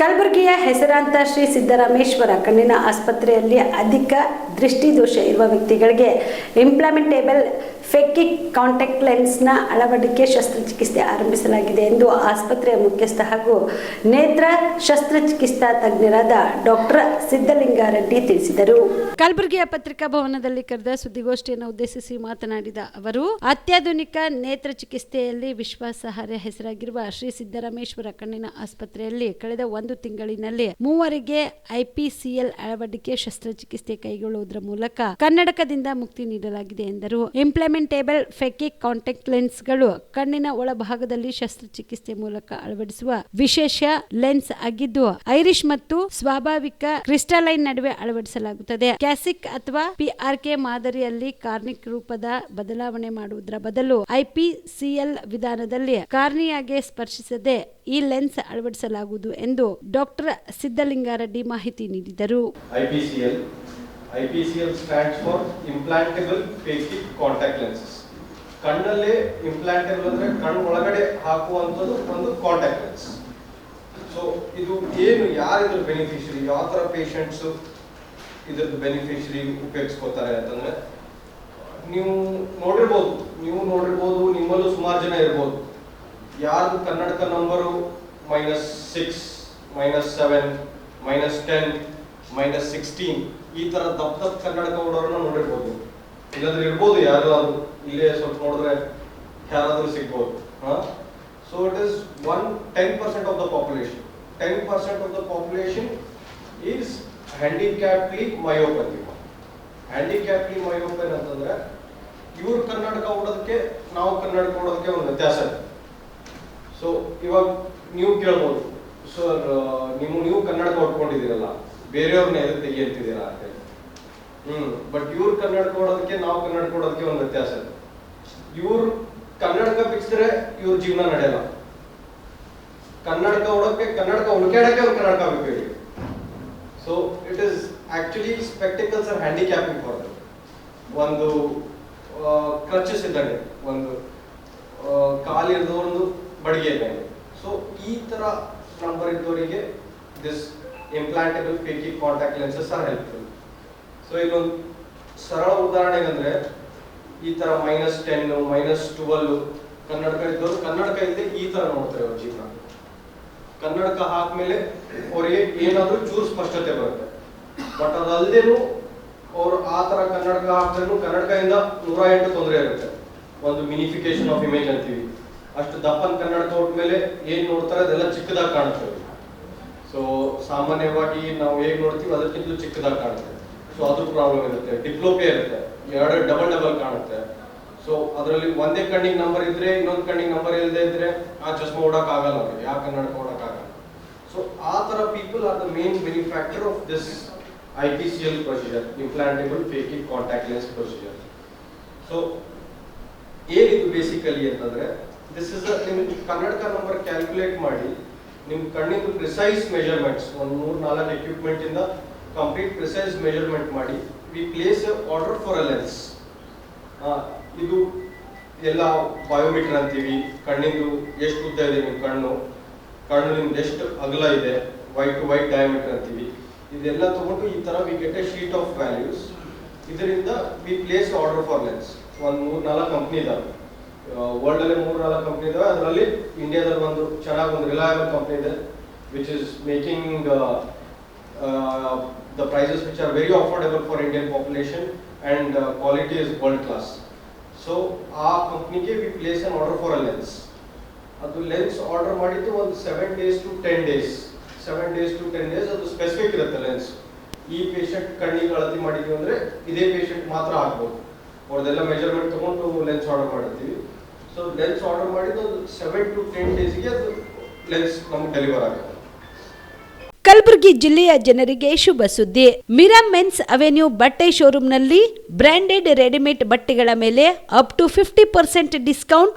ಕಲಬುರಗಿಯ ಹೆಸರಾಂತ ಶ್ರೀ ಸಿದ್ದರಾಮೇಶ್ವರ ಕಣ್ಣಿನ ಆಸ್ಪತ್ರೆಯಲ್ಲಿ ಅಧಿಕ ದೃಷ್ಟಿದೋಷ ಇರುವ ವ್ಯಕ್ತಿಗಳಿಗೆ ಇಂಪ್ಲಾಮೆಂಟೇಬಲ್ ಫೆಕಿಕ್ ಕಾಂಟ್ಯಾಕ್ಟ್ ಲೆನ್ಸ್ನ ಅಳವಡಿಕೆ ಶಸ್ತ್ರಚಿಕಿತ್ಸೆ ಆರಂಭಿಸಲಾಗಿದೆ ಎಂದು ಆಸ್ಪತ್ರೆಯ ಮುಖ್ಯಸ್ಥ ಹಾಗೂ ನೇತ್ರ ಶಸ್ತ್ರಚಿಕಿತ್ಸಾ ತಜ್ಞರಾದ ಡಾಕ್ಟರ್ ಸಿದ್ದಲಿಂಗಾರೆಡ್ಡಿ ತಿಳಿಸಿದರು. ಕಲಬುರಗಿಯ ಪತ್ರಿಕಾ ಭವನದಲ್ಲಿ ಕರೆದ ಸುದ್ದಿಗೋಷ್ಠಿಯನ್ನು ಉದ್ದೇಶಿಸಿ ಮಾತನಾಡಿದ ಅವರು, ಅತ್ಯಾಧುನಿಕ ನೇತ್ರ ಚಿಕಿತ್ಸೆಯಲ್ಲಿ ವಿಶ್ವಾಸಾರ್ಹ ಹೆಸರಾಗಿರುವ ಶ್ರೀ ಸಿದ್ದರಾಮೇಶ್ವರ ಕಣ್ಣಿನ ಆಸ್ಪತ್ರೆಯಲ್ಲಿ ಕಳೆದ ಒಂದು ತಿಂಗಳಿನಲ್ಲಿ ಮೂವರಿಗೆ ಐಪಿಸಿಎಲ್ ಅಳವಡಿಕೆ ಶಸ್ತ್ರಚಿಕಿತ್ಸೆ ಕೈಗೊಳ್ಳುವುದರ ಮೂಲಕ ಕನ್ನಡಕದಿಂದ ಮುಕ್ತಿ ನೀಡಲಾಗಿದೆ ಎಂದರು. ಇಂಪ್ಲಿಮೆಂಟೇಬಲ್ ಫೆಕಿಕ್ ಕಾಂಟ್ಯಾಕ್ಟ್ ಲೆನ್ಸ್ಗಳು ಕಣ್ಣಿನ ಒಳಭಾಗದಲ್ಲಿ ಶಸ್ತ್ರಚಿಕಿತ್ಸೆ ಮೂಲಕ ಅಳವಡಿಸುವ ವಿಶೇಷ ಲೆನ್ಸ್ ಆಗಿದ್ದು, ಐರಿಶ್ ಮತ್ತು ಸ್ವಾಭಾವಿಕ ಕ್ರಿಸ್ಟಲೈನ್ ನಡುವೆ ಅಳವಡಿಸಲಾಗುತ್ತದೆ ಕ್ಯಾಸಿಕ್ ಅಥವಾ ಪಿಆರ್ಕೆ ಮಾದರಿಯಲ್ಲಿ ಕಾರ್ನಿಕ್ ರೂಪದ ಬದಲಾವಣೆ ಮಾಡುವುದರ ಬದಲು ಐಪಿಸಿಎಲ್ ವಿಧಾನದಲ್ಲಿ ಕಾರ್ನಿಯಾಗೆ ಸ್ಪರ್ಶಿಸದೆ ಈ ಲೆನ್ಸ್ ಅಳವಡಿಸಲಾಗುವುದು ಎಂದು ಡಾಕ್ಟರ್ ಸಿದ್ದಲಿಂಗಾರೆಡ್ಡಿ ಮಾಹಿತಿ ನೀಡಿದರು. IPCL stands for implantable phakic contact lenses. ಕಣ್ಣಲ್ಲೇ ಇಂಪ್ಲಾಂಟೇಬಲ್ ಅಂದ್ರೆ ಕಣ್ಣು ಒಳಗಡೆ ಹಾಕುವಂಥದ್ದು ಒಂದು ಕಾಂಟ್ಯಾಕ್ಟ್ ಲೆನ್ಸ್ ಸೊ ಇದು ಏನು ಯಾರು ಬೆನಿಫಿಷರಿ ಯಾವ ಥರ ಪೇಷಂಟ್ಸ್ ಇದ್ರದ್ದು ಬೆನಿಫಿಷರಿ ಉಪಯೋಗಿಸ್ಕೋತಾರೆ ಅಂತಂದ್ರೆ, ನೀವು ನೋಡಿರ್ಬೋದು ನೀವು ನೋಡಿರ್ಬೋದು, ನಿಮ್ಮಲ್ಲೂ ಸುಮಾರು ಜನ ಇರ್ಬೋದು ಯಾರ್ದು ಕನ್ನಡಕ number minus six minus seven minus ten minus sixteen ಈ ತರ ದಪ್ಪ ದಪ್ಪ ಕನ್ನಡಕ ಓಡೋರನ್ನ ನೋಡಿರ್ಬೋದು. ಇಲ್ಲಾಂದ್ರೆ ಇರ್ಬೋದು ಯಾರು ಅದು? ಇಲ್ಲೇ ಸ್ವಲ್ಪ ನೋಡಿದ್ರೆ ಯಾರಾದ್ರೂ ಸಿಗ್ಬೋದು. So it is one ten percent of the population ten percent of the population is handicappedly myopathy handicappedly myopic ಅಂತಂದ್ರೆ ಇವ್ರು ಕನ್ನಡಕ ಓಡೋದಕ್ಕೆ, ನಾವು ಕನ್ನಡಕ ಓಡೋದಕ್ಕೆ ಒಂದು ವ್ಯತ್ಯಾಸ ಇದೆ. ಸೊ ಇವಾಗ ನೀವು ಕೇಳ್ಬೋದು ಸರ್ ನೀವು ನೀವು ಕನ್ನಡಕ ಹೊಡ್ಕೊಂಡಿದ್ದೀರಲ್ಲ ಬೇರೆಯವ್ರನ್ನ ಎದುರು ತೆಗಿಯಂತಿದ್ದೀರಾ ಅಂತ ಹೇಳಿ. ಹ್ಮ್ ಬಟ್ ಇವ್ರು ಕನ್ನಡ ಕೊಡೋದಕ್ಕೆ ನಾವು ಕನ್ನಡ ಕೊಡೋದಕ್ಕೆ ಒಂದು ವ್ಯತ್ಯಾಸ ಇದೆ. ಇವ್ರು ಕನ್ನಡಕ ಬಿಚ್ಚಿದ್ರೆ ಇವ್ರ ಜೀವನ ನಡೆಯಲ್ಲ. ಕನ್ನಡಕ ಓಡಕ್ಕೆ ಕನ್ನಡಕ ಹುಡುಕಾಡಕ್ಕೆ ಅವ್ರು ಕನ್ನಡಕ ಬೇಕು ಹೇಳಿ so it is actually spectacles are handicapping for them ಒಂದು ಕ್ರಚಸ್ ಇದ್ದಂಗೆ ಒಂದು ಕಾಲಿರದ ಒಂದು ಬಡಿಗೆ ಇದ್ದಂಗೆ ಸೊ ಈ ತರ ನಂಬರ್ ಇದ್ದವರಿಗೆ this implantable phakic contact lenses are helpful so ಇಲ್ಲೊಂದು ಸರಳ ಉದಾಹರಣೆಗೆ ಅಂದರೆ ಈ ತರ ಮೈನಸ್ ಟೆನ್ ಮೈನಸ್ ಟ್ವೆಲ್ ಕನ್ನಡಕ ಇದ್ದವರು ಕನ್ನಡಕ ಇಲ್ಲದೆ ಈ ತರ ನೋಡ್ತಾರೆ ಅವ್ರ ಜೀವನ. ಕನ್ನಡಕ ಹಾಕ್ಮೇಲೆ ಅವ್ರಿಗೆ ಏನಾದ್ರೂ ಚೂರು ಸ್ಪಷ್ಟತೆ ಬರುತ್ತೆ. ಬಟ್ ಅದಲ್ಲದೇನು ಅವರು ಆ ತರ ಕನ್ನಡಕ ಹಾಕಿದ್ರು ಕನ್ನಡಕದಿಂದ ನೂರ ಎಂಟು ತೊಂದರೆ ಇರುತ್ತೆ. ಒಂದು ಮಿನಿಫಿಕೇಶನ್ ಆಫ್ ಇಮೇಜ್ ಅಂತೀವಿ. ಅಷ್ಟು ದಪ್ಪನ್ ಕನ್ನಡಕ ಮೇಲೆ ಏನ್ ನೋಡ್ತಾರೆ ಅದೆಲ್ಲ ಚಿಕ್ಕದಾಗಿ ಕಾಣುತ್ತೆ ಸೊ ಸಾಮಾನ್ಯವಾಗಿ ನಾವು ಹೇಗ್ ನೋಡ್ತೀವಿ ಅದಕ್ಕಿಂತ ಚಿಕ್ಕದಾಗಿ ಕಾಣುತ್ತೆ. ಸೊ ಅದು ಪ್ರಾಬ್ಲಮ್ ಇರುತ್ತೆ. ಡಿಪ್ಲೋಪೇ ಇರುತ್ತೆ. ಎರಡು ಡಬಲ್ ಡಬಲ್ ಕಾಣುತ್ತೆ. ಸೊ ಅದರಲ್ಲಿ ಒಂದೇ ಕಣ್ಣಿಗೆ ನಂಬರ್ ಇದ್ರೆ, ಇನ್ನೊಂದು ಕಣ್ಣಿಗೆ ನಂಬರ್ ಇಲ್ಲದೆ ಇದ್ರೆ, ಆ ಚಶ್ಮಾ ಓಡಕ್ ಆಗಲ್ಲ ಅವ್ರಿಗೆ. ಯಾವ ಕನ್ನಡಕ ಓಡಕ್ ಆಗಲ್ಲ. ಸೊ ಆ ತರ people are the main benefactor of this I P C L procedure implantable phakic contact lens procedure so ಏನಿದು ಬೇಸಿಕಲಿ ಅಂತಂದ್ರೆ ದಿಸ್ ಇಸ್ ನಿಮ್ ಕನ್ನಡಕ ನಂಬರ್ ಕ್ಯಾಲ್ಕುಲೇಟ್ ಮಾಡಿ ನಿಮ್ ಕಣ್ಣಿಂದು ಪ್ರಿಸೈಸ್ ಮೆಜರ್ಮೆಂಟ್ಸ್ ಒಂದು ಮೂರ್ ನಾಲ್ಕು ಎಕ್ವಿಪ್ಮೆಂಟ್ ಇಂದ ಕಂಪ್ಲೀಟ್ ಪ್ರಿಸೈಸ್ ಮೆಜರ್ಮೆಂಟ್ ಮಾಡಿ we place order for a lens ಇದು ಎಲ್ಲ ಬಯೋಮೀಟರ್ ಅಂತೀವಿ, ಕಣ್ಣಿಂದು ಎಷ್ಟು ಉದ್ದ ಇದೆ ನಿಮ್ಮ ಕಣ್ಣು ಕಣ್ಣು ನಿಮ್ದು ಎಷ್ಟು ಅಗಲ ಇದೆ ವೈಟ್ ಟು ವೈಟ್ ಡಯಾಮೀಟರ್ ಅಂತೀವಿ. ಇದೆಲ್ಲ ತಗೊಂಡು ಈ ತರ we get a sheet of values ಇದರಿಂದ we place order for lens ಒಂದು ಮೂರ್ ನಾಲ್ಕು ಕಂಪ್ನಿ ಇದಾವೆ. ವರ್ಲ್ಡ್ ಅಲ್ಲಿ ಮೂರು ನಾಲ್ಕು ಕಂಪ್ನಿ ಇದಾವೆ. ಅದರಲ್ಲಿ ಇಂಡಿಯಾದಲ್ಲಿ ಒಂದು ಚೆನ್ನಾಗಿ ಒಂದು ರಿಲಯಬಲ್ ಕಂಪ್ನಿ ಇದೆ which is making the prices which are very affordable for Indian population and quality is world class so ಆ ಕಂಪ್ನಿಗೆ we place an order for a lens ಅದು ಲೆನ್ಸ್ ಆರ್ಡರ್ ಮಾಡಿದ್ದು ಒಂದು seven days to ten days seven days to ten days ಅದು specific ಇರುತ್ತೆ lens ಈ patient ಕಣ್ಣಿಗೆ ಅಳತಿ ಮಾಡಿದ್ವಿ ಅಂದರೆ ಇದೇ ಪೇಷಂಟ್ ಮಾತ್ರ ಆಗ್ಬೋದು. ಅವ್ರದ್ದೆಲ್ಲ ಮೆಜರ್ಮೆಂಟ್ ತಗೊಂಡು ಲೆನ್ಸ್ ಆರ್ಡರ್ ಮಾಡಿರ್ತೀವಿ. ಸೊ ಲೆನ್ಸ್ ಆರ್ಡರ್ ಮಾಡಿದ್ದು ಸೆವೆನ್ ಟು ಟೆನ್ ಡೇಸ್ಗೆ ಅದು ಲೆನ್ಸ್ ನಮ್ಗೆ ಡೆಲಿವರ್ ಆಗುತ್ತೆ. ಕಲಬುರಗಿ ಜಿಲ್ಲೆಯ ಜನರಿಗೆ ಶುಭ ಸುದ್ದಿ. ಮಿರಾ ಮೆನ್ಸ್ ಅವೆನ್ಯೂ ಬಟ್ಟೆ ಶೋರೂಮ್ನಲ್ಲಿ ಬ್ರಾಂಡೆಡ್ ರೆಡಿಮೇಡ್ ಬಟ್ಟೆಗಳ ಮೇಲೆ up to fifty percent discount